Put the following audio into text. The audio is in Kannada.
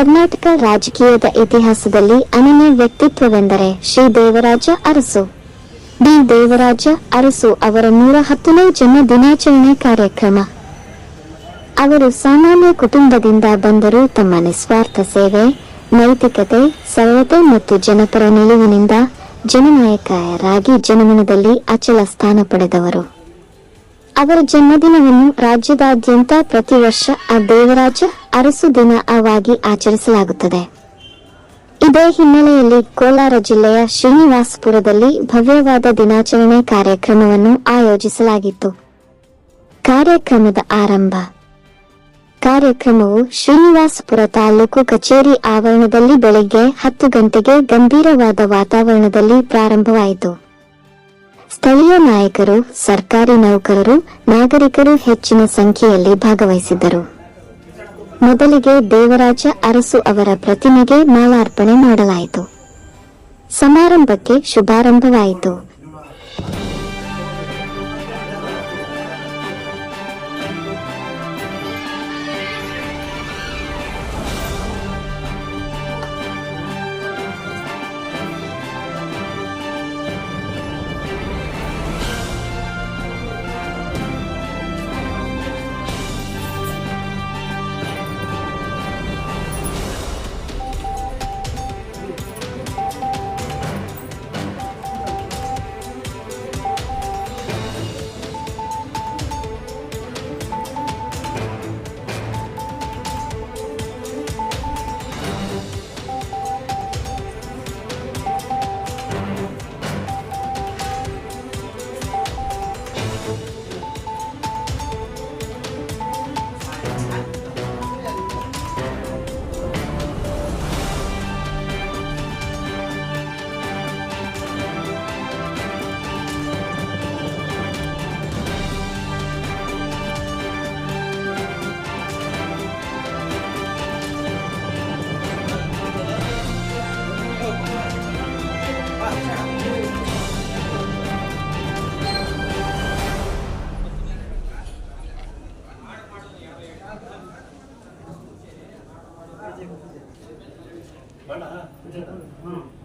ಕರ್ನಾಟಕ ರಾಜಕೀಯದ ಇತಿಹಾಸದಲ್ಲಿ ಅನನ್ಯ ವ್ಯಕ್ತಿತ್ವವೆಂದರೆ ಶ್ರೀ ದೇವರಾಜ ಅರಸು. ಡಿ. ದೇವರಾಜ ಅರಸು ಅವರ ನೂರ ಹತ್ತನೇ ಜನ್ಮ ದಿನಾಚರಣೆ ಕಾರ್ಯಕ್ರಮ. ಅವರು ಸಾಮಾನ್ಯ ಕುಟುಂಬದಿಂದ ಬಂದರೂ ತಮ್ಮ ನಿಸ್ವಾರ್ಥ ಸೇವೆ, ನೈತಿಕತೆ, ಸರಳತೆ ಮತ್ತು ಜನಪರ ನಿಲುವಿನಿಂದ ಜನನಾಯಕರಾಗಿ ಜನಮನದಲ್ಲಿ ಅಚಲ ಸ್ಥಾನ ಪಡೆದವರು. ಅವರ ಜನ್ಮದಿನವನ್ನು ರಾಜ್ಯದಾದ್ಯಂತ ಪ್ರತಿ ವರ್ಷ ಆ ದೇವರಾಜ ಅರಸು ದಿನ ಅವಾಗಿ ಆಚರಿಸಲಾಗುತ್ತದೆ. ಇದೇ ಹಿನ್ನೆಲೆಯಲ್ಲಿ ಕೋಲಾರ ಜಿಲ್ಲೆಯ ಶ್ರೀನಿವಾಸಪುರದಲ್ಲಿ ಭವ್ಯವಾದ ದಿನಾಚರಣೆ ಕಾರ್ಯಕ್ರಮವನ್ನು ಆಯೋಜಿಸಲಾಗಿತ್ತು. ಕಾರ್ಯಕ್ರಮದ ಆರಂಭ. ಕಾರ್ಯಕ್ರಮವು ಶ್ರೀನಿವಾಸಪುರ ತಾಲೂಕು ಕಚೇರಿ ಆವರಣದಲ್ಲಿ ಬೆಳಗ್ಗೆ ಹತ್ತು ಗಂಟೆಗೆ ಗಂಭೀರವಾದ ವಾತಾವರಣದಲ್ಲಿ ಪ್ರಾರಂಭವಾಯಿತು. ಸ್ಥಳೀಯ ನಾಯಕರು, ಸರ್ಕಾರಿ ನೌಕರರು, ನಾಗರಿಕರು ಹೆಚ್ಚಿನ ಸಂಖ್ಯೆಯಲ್ಲಿ ಭಾಗವಹಿಸಿದ್ದರು. ಮೊದಲಿಗೆ ದೇವರಾಜ ಅರಸು ಅವರ ಪ್ರತಿಮೆಗೆ ಮಾಲಾರ್ಪಣೆ ಮಾಡಲಾಯಿತು. ಸಮಾರಂಭಕ್ಕೆ ಶುಭಾರಂಭವಾಯಿತು. 몰라. 괜찮아. 응.